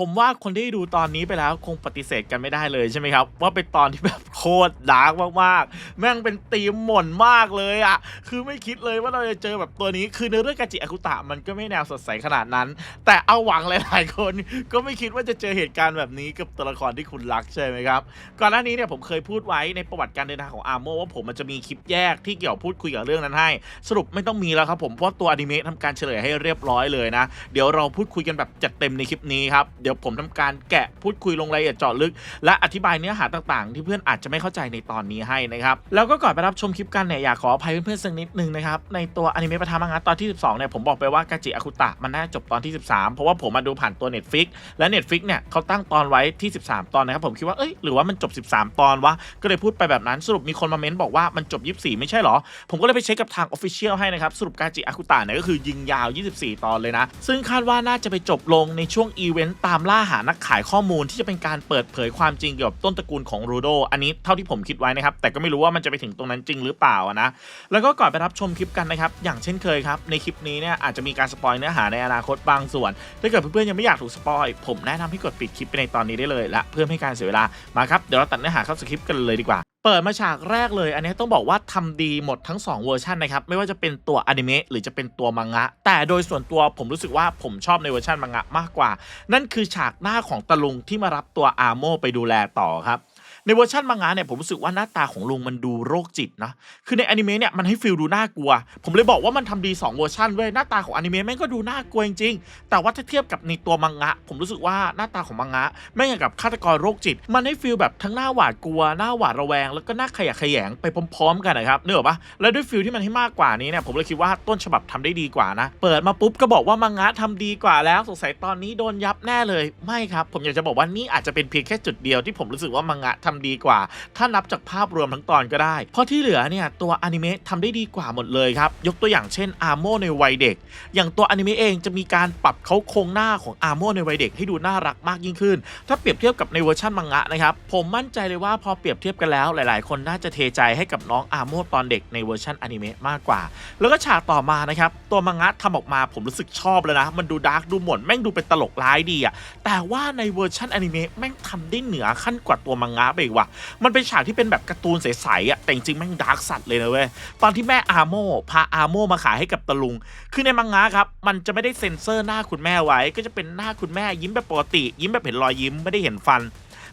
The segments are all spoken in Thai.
ผมว่าคนที่ดูตอนนี้ไปแล้วคงปฏิเสธกันไม่ได้เลยใช่ไหมครับ ว่าเป็นตอนที่แบบโคตรดาร์กมากๆ แม่งเป็นตีมหม่นมากเลยอะ่ะคือไม่คิดเลยว่าเราจะเจอแบบตัวนี้คือในเรื่องกาจิอากุตะมันก็ไม่แนวสดใสขนาดนั้น แต่เอาหวังหลายๆ คนก็ไม่คิดว่าจะเจอเหตุการณ์แบบนี้กับตัวละครที่คุณรักใช่ไหมครับก่อนหน้านี้เนี่ยผมเคยพูดไว้ในประวัติการเดินทางของอาร์โมว่าผมมันจะมีคลิปแยกที่เกี่ยวพูดคุยกับเรื่องนั้นให้ สรุปไม่ต้องมีแล้วครับผมเพราะตัวอนิเมะทำการเฉลยให้เรียบร้อยเลยนะ เดี๋ยวเราพูดคุยกันแบบจัดเต็มในคลิปนี้ครับเดี๋ยวผมทำการแกะพูดคุยลงรายละเอียดเจาะลึก และอธิบายเนื้อหาต่างๆ ที่เพื่อนอาจจะไม่เข้าใจในตอนนี้ให้นะครับแล้วก็ก่อนไปรับชมคลิปกันเนี่ยอยากขออภัยเพื่อนๆสักนิดนึงนะครับในตัวอนิเมะประธามังงะตอนที่ 12เนี่ยผมบอกไปว่ากาจิอาคุตะมันน่าจบตอนที่ 13 เพราะว่าผมมาดูผ่านตัว Netflix และ Netflix เนี่ยเขาตั้งตอนไว้ที่ 13 ตอนนะครับผมคิดว่าเอ้ยหรือว่ามันจบ 13 ตอนวะก็เลยพูดไปแบบนั้นสรุปมีคนมาเม้นบอกว่ามันจบ 24 ไม่ใช่เหรอ ผมก็เลยไปเช็คกับทาง Official ให้นะครับสรุปกาจิอาคุตะเนี่ยก็คือยิงยาว 24 ตอนเลยนะซึ่งคาดว่าน่าจะไปจบลงในช่วงอีเวนต์ตามล่าหานักขายข้อมูลที่จะเป็นการเปิดเผยความจริงเกี่ยวกับต้นตระกูลของรูโดอันนี้เท่าที่ผมคิดไว้นะครับ แต่ก็ไม่รู้ว่ามันจะไปถึงตรงนั้นจริงหรือเปล่านะ แล้วก็ก่อนไปรับชมคลิปกันนะครับ อย่างเช่นเคยครับ ในคลิปนี้เนี่ยอาจจะมีการสปอยเนื้อหาในอนาคตบางส่วน ถ้าเกิดเพื่อนๆยังไม่อยากถูกสปอยผมแนะนำให้กดปิดคลิปไปในตอนนี้ได้เลยและเพื่อให้การเสียเวลามาครับเดี๋ยวเราตัดเนื้อหาเข้าสคริปต์กันเลยดีกว่า เปิดมาฉากแรกเลย อันนี้ต้องบอกว่าทำดีหมดทั้ง 2 เวอร์ชันนะครับ ไม่ว่าจะเป็นตัวอนิเมะหรือจะเป็นตัวมังงะ แต่โดยส่วนตัวผมรู้สึกว่าผมชอบในเวอร์ชันมังงะมากกว่า นั่นคือฉากหน้าของตะลุงที่มารับตัวอาโมไปดูแลต่อครับ ในเวอร์ชันมังงะเนี่ยผมรู้สึกว่าหน้าตาของลุงมันดูโรคจิตนะ คือในอนิเมะเนี่ยมันให้ฟิลดูน่ากลัว ผมเลยบอกว่ามันทำดี 2 เวอร์ชันเว้ยหน้าตาของอนิเมะแม่งก็ดูน่ากลัวจริงๆ แต่ว่าถ้าเทียบกับในตัวมังงะ ผมรู้สึกว่าหน้าตาของมังงะแม่งอย่างกับฆาตกรโรคจิต มันให้ฟิลแบบทั้งหน้าหวาดกลัวหน้าหวาดระแวง แล้วก็หน้าขยะแขยงไปพร้อม ๆ กันนะครับนึกออปะแล้วด้วยฟิลที่มันให้มากกว่านี้เนี่ยผมเลยคิดว่าต้นฉบับทำได้ดีกว่านะ เปิดมาปุ๊บก็บอกว่ามังงะทำดีกว่าแล้วสงสัยตอนนี้โดนยับแน่เลยไม่ครับ ผมอยากจะบอกว่านี่อาจจะเป็นเพียงแค่จุดเดียวที่ผมรู้สึกว่ามังงะทำดีกว่า ถ้านับจากภาพรวมทั้งตอนก็ได้ เพราะที่เหลือเนี่ยตัวอนิเมะทำได้ดีกว่าหมดเลยครับ ยกตัวอย่างเช่นอาร์โมในวัยเด็ก อย่างตัวอนิเมะเองจะมีการปรับเขาโครงหน้าของอาร์โมในวัยเด็กให้ดูน่ารักมากยิ่งขึ้น ถ้าเปรียบเทียบกับในเวอร์ชันมังงะนะครับ ผมมั่นใจเลยว่าพอเปรียบเทียบกันแล้วหลาย ๆ คนน่าจะเทใจให้กับน้องอาร์โมตอนเด็กในเวอร์ชันอนิเมะมากกว่า แล้วก็ฉากต่อมานะครับตัวมังงะทำออกมาผมรู้สึกชอบเลยนะ มันดูดาร์กดูหม่นแม่งดูเป็นตลกร้ายดีอะแต่ว่าในเวอร์ชันอนิเมะแม่งทำได้เหนือขั้นกว่าตัวมังงะไปอีกว่ะ มันเป็นฉากที่เป็นแบบการ์ตูนใสๆอะแต่จริงๆแม่งดาร์กสัตว์เลยนะเว้ย ตอนที่แม่อาโมพาอาโมมาขายให้กับตะลุง คือในมังงะครับ มันจะไม่ได้เซ็นเซอร์หน้าคุณแม่ไว้ ก็จะเป็นหน้าคุณแม่ยิ้มแบบปกติ ยิ้มแบบเห็นรอยยิ้มไม่ได้เห็นฟัน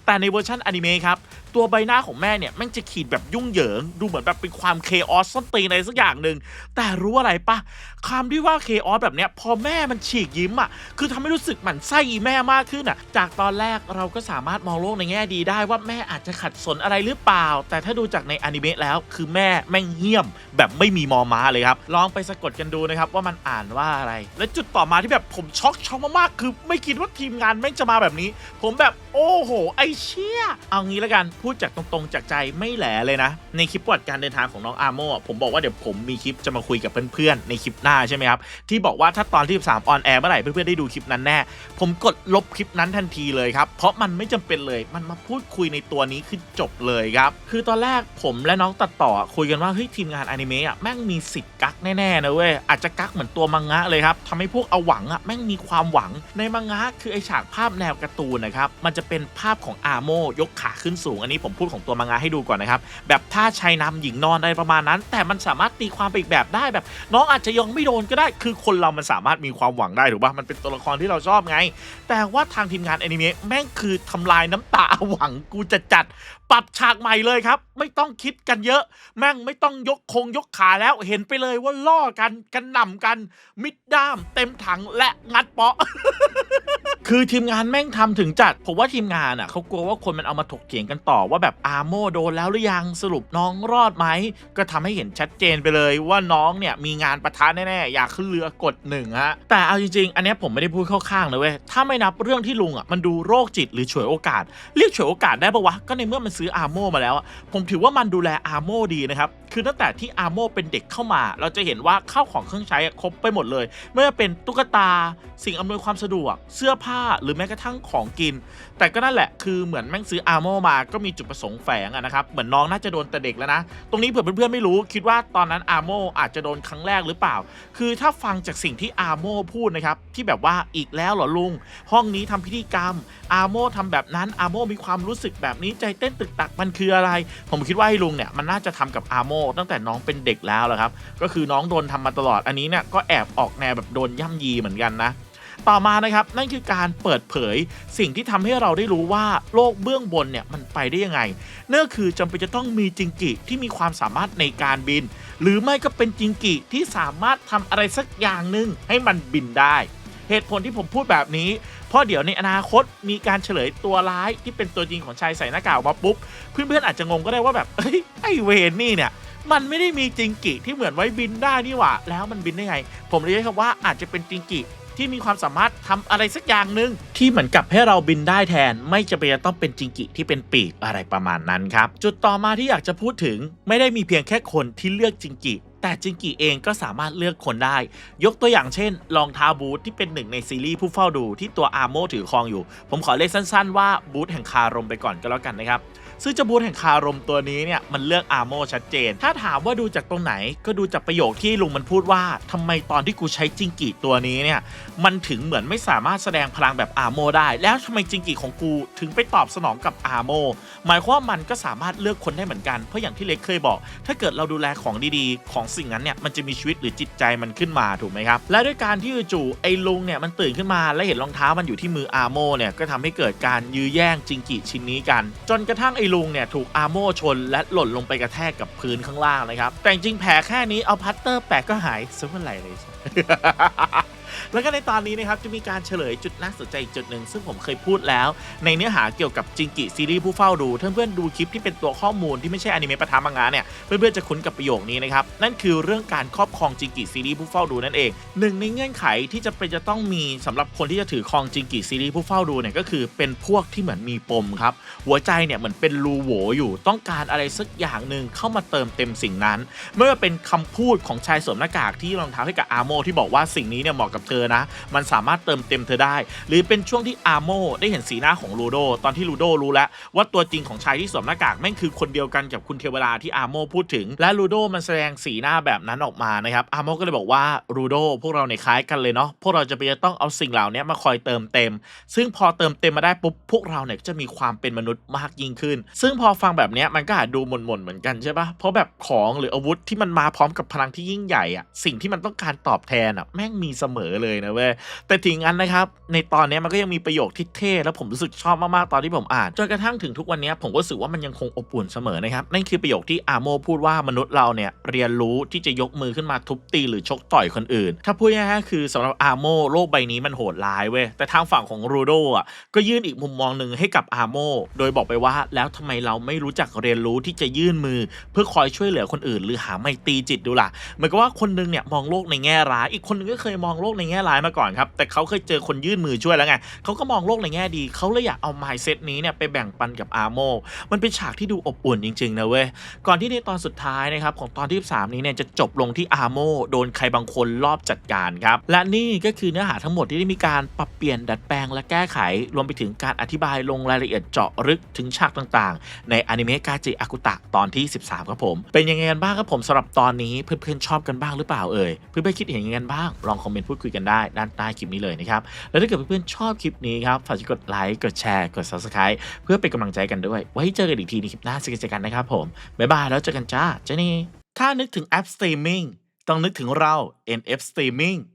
แต่ในเวอร์ชันอนิเมะครับ ตัวใบหน้าของแม่เนี่ยแม่งจะขีดแบบยุ่งเหยิง ดูเหมือนแบบเป็นความเคออสส้นตีนอะไรสักอย่างหนึ่ง แต่รู้อะไรปะคำที่ว่าเคออสแบบเนี้ยพอแม่มันฉีกยิ้มอะ คือทำให้รู้สึกหมั่นไส้อีแม่มากขึ้นอะ จากตอนแรกเราก็สามารถมองโลกในแง่ดีได้ว่าแม่อาจจะขัดสนอะไรหรือเปล่า แต่ถ้าดูจากในอนิเมะแล้ว คือแม่แม่งเหี้ยม แบบไม่มีมอม้าเลยครับ ลองไปสะกดกันดูนะครับว่ามันอ่านว่าอะไร และจุดต่อมาที่แบบผมช็อกช็อกมากๆ คือไม่คิดว่าทีมงานแม่งจะมาแบบนี้ ผมแบบโอ้โหไอเชี่ยเอางี้ล้วกันพูดจากตรงๆจากใจไม่แหลเลยนะ ในคลิปประวัติการเดินทางของน้องอาโม่ผมบอกว่าเดี๋ยวผมมีคลิปจะมาคุยกับเพื่อนๆในคลิปหน้าใช่ไหมครับที่บอกว่าถ้าตอนที่3ออนแอร์เมื่อไหร่เพื่อนๆได้ดูคลิปนั้นแน่ผมกดลบคลิปนั้นทันทีเลยครับเพราะมันไม่จำเป็นเลยมันมาพูดคุยในตัวนี้คือจบเลยครับคือตอนแรกผมและน้องตัดต่อคุยกันว่าเฮ้ยทีมงานอนิเมะอะแม่งมีสิทธิ์กักแน่ๆนะเว้ยอาจจะกักเหมือนตัวมังงะเลยครับทำให้พวกเอาหวังอะแม่งมีความหวังในมังงะคือไอฉากภาพแนวการ์ตูนนะครับมันจะเป็นภาพของอาโมยกขาขึ้นสูง อันนี้ผมพูดของตัวมังงะให้ดูก่อนนะครับ แบบท่าชายนำหญิงนอนอะไรประมาณนั้น แต่มันสามารถตีความไปอีกแบบได้แบบ น้องอาจจะยังไม่โดนก็ได้ คือคนเรามันสามารถมีความหวังได้ถูกปะมันเป็นตัวละครที่เราชอบไง แต่ว่าทางทีมงานแอนิเมะแม่งคือทำลายน้ำตาหวังกูจะจัดปรับฉากใหม่เลยครับ ไม่ต้องคิดกันเยอะ แม่งไม่ต้องยกคงยกขาแล้วเห็นไปเลยว่าล่อกันกันหน่ำกัน มิดด้าม เต็มถังและงัดเปาะ คือทีมงานแม่งทำถึงจัด ผมว่าทีมงานอะเขากลัวว่าคนมันเอามาถกเถียงกันต่อว่าแบบอาโมโดนแล้วหรือยังสรุปน้องรอดไหม ก็ทำให้เห็นชัดเจนไปเลยว่าน้องเนี่ยมีงานประทานแน่ๆ อยากขึ้นเรือกดหนึ่งฮะ แต่เอาจริงๆ อันนี้ผมไม่ได้พูดเข้าข้างนะเว้ย ถ้าไม่นับเรื่องที่ลุงอะมันดูโรคจิตหรือฉวยโอกาส เรียกฉวยโอกาสได้ปะวะ ก็ในเมื่อมันซื้ออาโมมาแล้วอะผมถือว่ามันดูแลอาโมดีนะครับคือตั้งแต่ที่อาโมเป็นเด็กเข้ามา เราจะเห็นว่าข้าวของเครื่องใช้ครบไปหมดเลยไม่ว่าเป็นตุ๊กตา สิ่งอำนวยความสะดวกเสื้อผ้าหรือแม้กระทั่งของกิน แต่ก็นั่นแหละคือเหมือนแม่งซื้ออาร์โมมาก็มีจุดประสงค์แฝงอะนะครับ เหมือนน้องน่าจะโดนแต่เด็กแล้วนะ ตรงนี้เผื่อเพื่อนๆไม่รู้คิดว่าตอนนั้นอาร์โมอาจจะโดนครั้งแรกหรือเปล่า คือถ้าฟังจากสิ่งที่อาร์โมพูดนะครับที่แบบว่าอีกแล้วเหรอลุง ห้องนี้ทำพิธีกรรมอาร์โมทำแบบนั้นอาร์โมมีความรู้สึกแบบนี้ใจเต้นตึกตักมันคืออะไร ผมคิดว่าไอ้ลุงเนี่ยมันน่าจะทำกับอาร์โมตั้งแต่น้องเป็นเด็กแล้วแหละครับก็คือน้องโดนทำมาตลอดอันนี้เนี่ยก็แอบออกแนวแบบโดนย่ำยีเหมือนกันนะ ต่อมานะครับนั่นคือการเปิดเผยสิ่งที่ทำให้เราได้รู้ว่าโลกเบื้องบนเนี่ยมันไปได้ยังไงนั่นก็คือจำเป็นจะต้องมีจิงกิที่มีความสามารถในการบิน หรือไม่ก็เป็นจิงกิที่สามารถทำอะไรสักอย่างหนึ่งให้มันบินได้ เหตุผลที่ผมพูดแบบนี้ เพราะเดี๋ยวในอนาคตมีการเฉลยตัวร้ายที่เป็นตัวจริงของชายใส่หน้ากากมาปุ๊บเพื่อนๆอาจจะงงก็ได้ว่าแบบเอ้ยไอเวนนี่เนี่ยมันไม่ได้มีจิงกิที่เหมือนไว้บินได้นี่หว่า แล้วมันบินได้ไง ผมเรียกครับว่าอาจจะเป็นจิงกิ ที่มีความสามารถทำอะไรสักอย่างหนึ่งที่เหมือนกับให้เราบินได้แทน ไม่จะเป็นจะต้องเป็นจิงกิที่เป็นปีกอะไรประมาณนั้นครับ จุดต่อมาที่อยากจะพูดถึงไม่ได้มีเพียงแค่คนที่เลือกจิงกิแต่จิงกิเองก็สามารถเลือกคนได้ ยกตัวอย่างเช่นรองเท้าบูทที่เป็นหนึ่งในซีรีส์ผู้เฝ้าดูที่ตัวอาร์โมถือครองอยู่ ผมขอเรียกสั้นๆว่าบูทแห่งคารมไปก่อนก็แล้วกันนะครับ ซึ่งเจ้าบูธแห่งคารมตัวนี้เนี่ยมันเลือกอาร์โมชัดเจน ถ้าถามว่าดูจากตรงไหนก็ดูจากประโยคที่ลุงมันพูดว่าทำไมตอนที่กูใช้จิงกิตัวนี้เนี่ยมันถึงเหมือนไม่สามารถแสดงพลังแบบอาร์โมได้ แล้วทำไมจิงกิของกูถึงไปตอบสนองกับอาร์โมหมายความว่ามันก็สามารถเลือกคนได้เหมือนกัน เพราะอย่างที่เล็กเคยบอก ถ้าเกิดเราดูแลของดีๆ ของสิ่งนั้นเนี่ยมันจะมีชีวิตหรือจิตใจมันขึ้นมาถูกไหมครับ และด้วยการที่จู่ๆไอ้ลุงเนี่ยมันตื่นขึ้นมาและเห็นรองเท้ามันอยู่ที่มืออาร์โมเนี่ยก็ทำให้เกิดการยื้อแย่งจิงกิชิ้นนี้กัน จนกระทั่งไอ้ลุงเนี่ยถูกอาร์โมชนและหล่นลงไปกระแทกกับพื้นข้างล่างนะครับ แต่จริงแผลแค่นี้เอาพัตเตอร์แปะก็หายซะเมื่อไหร่เลย แล้วก็ในตอนนี้นะครับจะมีการเฉลยจุดน่าสนใจอีกจุดหนึ่งซึ่งผมเคยพูดแล้ว ในเนื้อหาเกี่ยวกับจิงกิซีรีส์ผู้เฝ้าดูเพื่อนๆดูคลิปที่เป็นตัวข้อมูลที่ไม่ใช่อนิเมะประทามังงะเนี่ยเพื่อนๆจะคุ้นกับประโยคนี้นะครับนั่นคือเรื่องการครอบครองจิงกิซีรีส์ผู้เฝ้าดูนั่นเองหนึ่งในเงื่อนไขที่จะเป็นจะต้องมีสำหรับคนที่จะถือครองจิงกิซีรีส์ผู้เฝ้าดูเนี่ยก็คือเป็นพวกที่เหมือนมีปมครับหัวใจเนี่ยเหมือนเป็นรูโหวอยู่ต้องการอะไรสักอย่างหนึ่งเข้ามาเติมเต็มสิ่งนั้นไม่ว่าเป็นคำพูดของชายสวมหน้ากากที่รองเท้าให้กับอาโมที่บอกว่าสิ่งนี้เนี่ยเหมาะกับเธอนะ มันสามารถเติมเต็มเธอได้ หรือเป็นช่วงที่อาร์โมได้เห็นสีหน้าของลูโดตอนที่ลูโดรู้แล้วว่าตัวจริงของชายที่สวมหน้ากากแม่งคือคนเดียวกันกับคุณเทวดาที่อาร์โมพูดถึง และลูโดมันแสดงสีหน้าแบบนั้นออกมานะครับอาร์โมก็เลยบอกว่าลูโดพวกเราเนี่ยคล้ายกันเลยเนาะพวกเราจะไปจะต้องเอาสิ่งเหล่านี้มาคอยเติมเต็ม ซึ่งพอเติมเต็มมาได้ปุ๊บพวกเราเนี่ยก็จะมีความเป็นมนุษย์มากยิ่งขึ้น ซึ่งพอฟังแบบเนี้ยมันก็อาจดูหม่นๆเหมือนกันใช่ปะเพราะแบบของหรืออาวุธที่มันมาพร้อมกับพลังที่ยิ่งใหญ่อะสิ่งที่มันต้องการตอบแทนอะแม่งมีเสมอเลยนะเว้ยแต่ถึงงั้นนะครับ ในตอนนี้มันก็ยังมีประโยคที่เท่แล้วผมรู้สึกชอบมากๆตอนที่ผมอ่านจนกระทั่งถึงทุกวันนี้ผมก็รู้สึกว่ามันยังคงอบอุ่นเสมอนะครับนั่นคือประโยคที่อาโมพูดว่ามนุษย์เราเนี่ยเรียนรู้ที่จะยกมือขึ้นมาทุบตีหรือชกต่อยคนอื่น ถ้าพูดง่ายๆคือสำหรับอาโมโลกใบนี้มันโหดร้ายเว้ยแต่ทางฝั่งของรูโดอะก็ยื่นอีกมุมมองหนึ่งให้กับอาโมโดยบอกไปว่าแล้วทำไมเราไม่รู้จักเรียนรู้ที่จะยื่นมือ เพื่อคอยช่วยเหลือคนอื่น หรือหาไมตรีจิตดูล่ะเหมือนกับว่าคนนึงเนี่ยมองโลกในแง่ร้าย อีกคนนึงก็เคยมองโลกในในแง่ร้ายมาก่อนครับ แต่เขาเคยเจอคนยื่นมือช่วยแล้วไงเขาก็มองโลกในแง่ดี เขาเลยอยากเอา mindset นี้เนี่ยไปแบ่งปันกับอาโม มันเป็นฉากที่ดูอบอุ่นจริงๆนะเว้ย ก่อนที่ในตอนสุดท้ายนะครับของตอนที่13นี้เนี่ยจะจบลงที่อาโมโดนใครบางคนรอบจัดการครับ และนี่ก็คือเนื้อหาทั้งหมดที่ได้มีการปรับเปลี่ยนดัดแปลงและแก้ไข รวมไปถึงการอธิบายลงรายละเอียดเจาะลึกถึงฉากต่างๆ ในอนิเมะกาจิอากุตะตอนที่ 13ครับผม เป็นยังไงกันบ้างครับผมสำหรับตอนนี้เพื่อนๆชอบกันบ้างหรือเปล่าเอ่ยเพื่อนๆคิดเห็นยังไงกันบ้างลองคอมเมนต์พูดคุยกันได้ด้านใต้คลิปนี้เลยนะครับ แล้วถ้าเกิดเพื่อนๆชอบคลิปนี้ครับ ฝากกดไลค์ กดแชร์ กด subscribe เพื่อเป็นกำลังใจกันด้วย ไว้เจอกันอีกทีในคลิปหน้าสกิจกันนะครับผม บ๊ายบายแล้วเจอกันจ้าเจนี่ ถ้านึกถึงแอปสตรีมมิ่งต้องนึกถึงเรา NF Streaming